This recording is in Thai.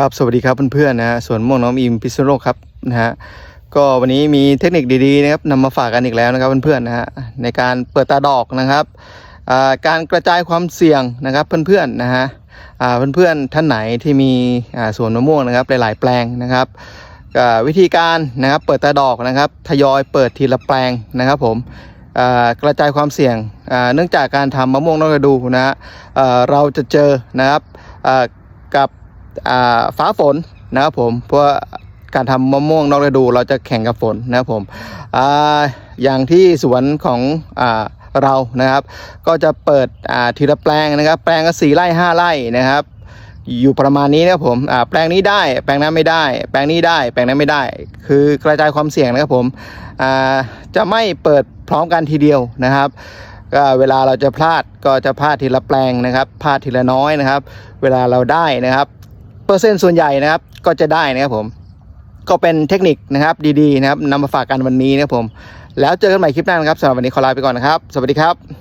ครับสวัสดีครับเพื่อนๆนะฮะสวนม่วงน้องอิมพิษณุโลกครับนะฮะก็วันนี้มีเทคนิคดีๆนะครับนำมาฝากกันอีกแล้วนะครับเพื่อนๆนะฮะในการเปิดตาดอกนะครับการกระจายความเสี่ยงนะครับเพื่อนๆนะฮะอ่าเพื่อนๆท่านไหนที่มีสวนมะม่วงนะครับหลายๆแปลงนะครับวิธีการนะครับเปิดตาดอกนะครับทยอยเปิดทีละแปลงนะครับผมกระจายความเสี่ยงเนื่องจากการทำมะม่วงนอกฤดูนะฮะเราจะเจอนะครับกับ ฟ้าฝนนะครับผมเพราะว่าการทำมะม่วงนอกฤดูเราจะแข่งกับฝนนะครับผมออย่างที่สวนของอเรานะครับ ก็จะเปิดทีละแปลงนะครับ แปลงก็สี่ไร่ห้าไร่นะครับ อยู่ประมาณนี้นะครับผมแปลงนี้ได้แปลงนั้นไม่ได้ แปลงนี้ได้แปลงนั้นไม่ได้ คือกระจายความเสี่ยงนะครับผมจะไม่เปิดพร้อมกันทีเดียวนะครับก็เวลาเราจะพลาดก็จะพลาดทีละแปลงนะครับ พลาดทีละน้อยนะครับ เวลาเราได้นะครับ เปอร์เซ็นต์ส่วนใหญ่นะครับ ก็จะได้นะครับผม ก็เป็นเทคนิคนะครับดีๆนะครับนำมาฝากกันวันนี้นะครับผม แล้วเจอกันใหม่คลิปหน้านะครับสำหรับวันนี้ขอลาไปก่อนนะครับ สวัสดีครับ